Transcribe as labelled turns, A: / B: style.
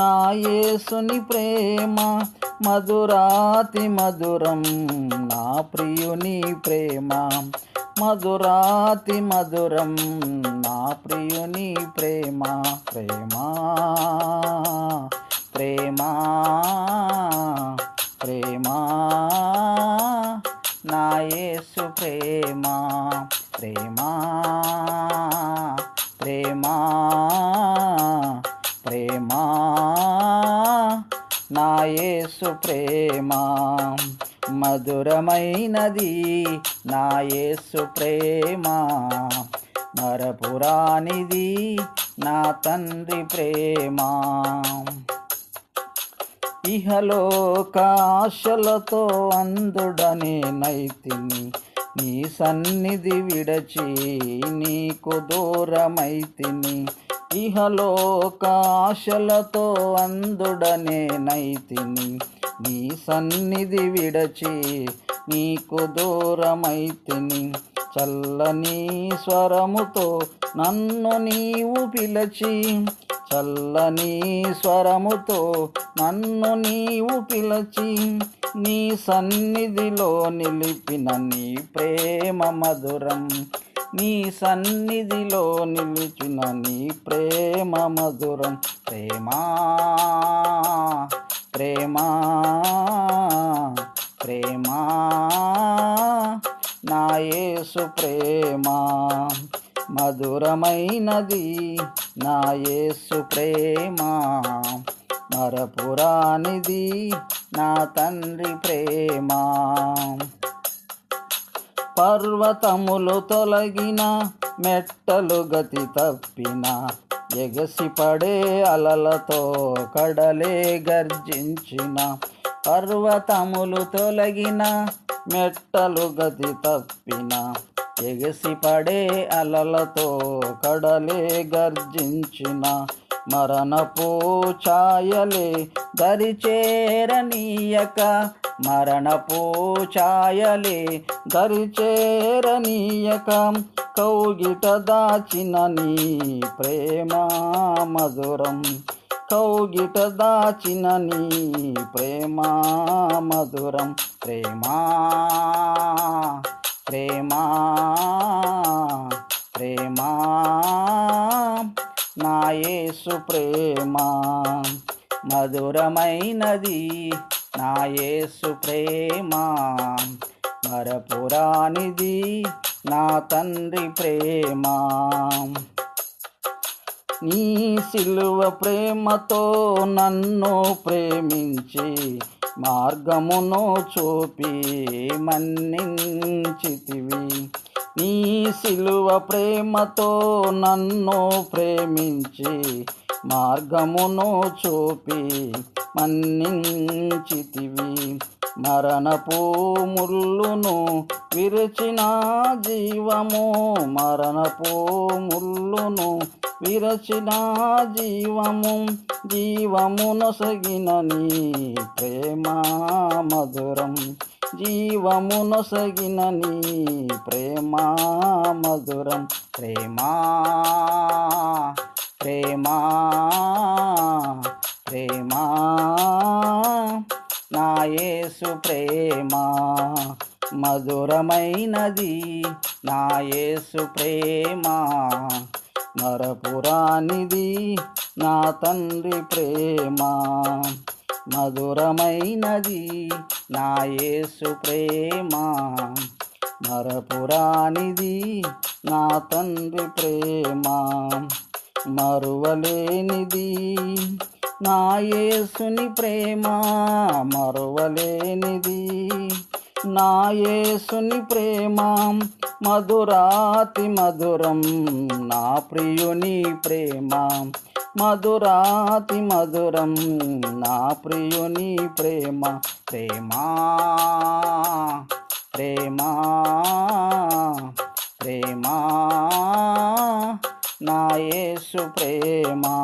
A: నా యేసుని ప్రేమ మధురాతి మధురం. నా ప్రియుని ప్రేమ మధురాతి మధురం. నా ప్రియుని ప్రేమ ప్రేమ ప్రేమ ప్రేమ. నా యేసు ప్రేమ ప్రేమ. ప్రేమా నా యేసు ప్రేమ. మధురమైనది నా యేసు ప్రేమ. మరపురానిది నా తండ్రి ప్రేమ. ఇహలోకాశలతో అందుడనే నైతిని నీ సన్నిధి విడచి నీకు దూరమైతిని ఇహలోకాశలతో అందుడనే నైతిని నీ సన్నిధి విడచి నీకు దూరమైతిని చల్లని స్వరముతో నన్ను నీవు పిలచి చల్లని స్వరముతో నన్ను నీవు పిలచి నీ సన్నిధిలో నిలిపిన నీ ప్రేమ మధురం నీ సన్నిధిలో నిలిచిన నీ ప్రేమ మధురం. ప్రేమా ప్రేమా ప్రేమా నా యేసు ప్రేమ. మధురమైనది నా యేసు ప్రేమ. మరపురానిది నా తండ్రి ప్రేమ. పర్వతములు తొలగిన మెట్టలు గతి తప్పిన ఎగసి పడే అలలతో కడలే గర్జించిన పర్వతములు తొలగిన మెట్టలు గతి తప్పిన ఎగసి పడే అలలతో కడలే గర్జించిన మరణపు ఛాయలే దరిచేరనీయక మరణపు ఛాయలే దరిచేరనీయక కౌగిట దాచిన నీ ప్రేమ మధురం. కౌగిట దాచిన నీ ప్రేమ మధురం. ప్రేమా ప్రేమా ప్రేమా. నాయేసు ప్రేమ మధురమైనది నాయేసు ప్రేమ. మరపురానిది నా తండ్రి ప్రేమ. నీ సిలువ ప్రేమతో నన్ను ప్రేమించి మార్గమును చూపి మన్నించితివి. నీ సిలువ ప్రేమతో నన్ను ప్రేమించి మార్గమును చూపి మన్నించితివి. మరణపు ముళ్ళును విరచిన జీవము మరణపు ముళ్ళును విరచిన జీవము జీవమునొసగిన నీ ప్రేమ మధురం. జీవము నొసగిన నీ ప్రేమ మధురం. ప్రేమా ప్రేమా ప్రేమా నాయేసు ప్రేమా ప్రేమ మధురమైనది. నాయేసు ప్రేమా ప్రేమ మరపురానిది నా తండ్రి ప్రేమ మధురమైనది నా యేసు ప్రేమ. మరపురానిది నా తండ్రి ప్రేమ. మరువలేనిది నా యేసుని ప్రేమ. మరువలేనిది నా యేసుని ప్రేమ. మధురాతి మధురం నా ప్రియుని ప్రేమ. మధురాతి మధురం నా ప్రియుని ప్రేమ ప్రేమా ప్రేమా ప్రేమా నా యేసు ప్రేమా.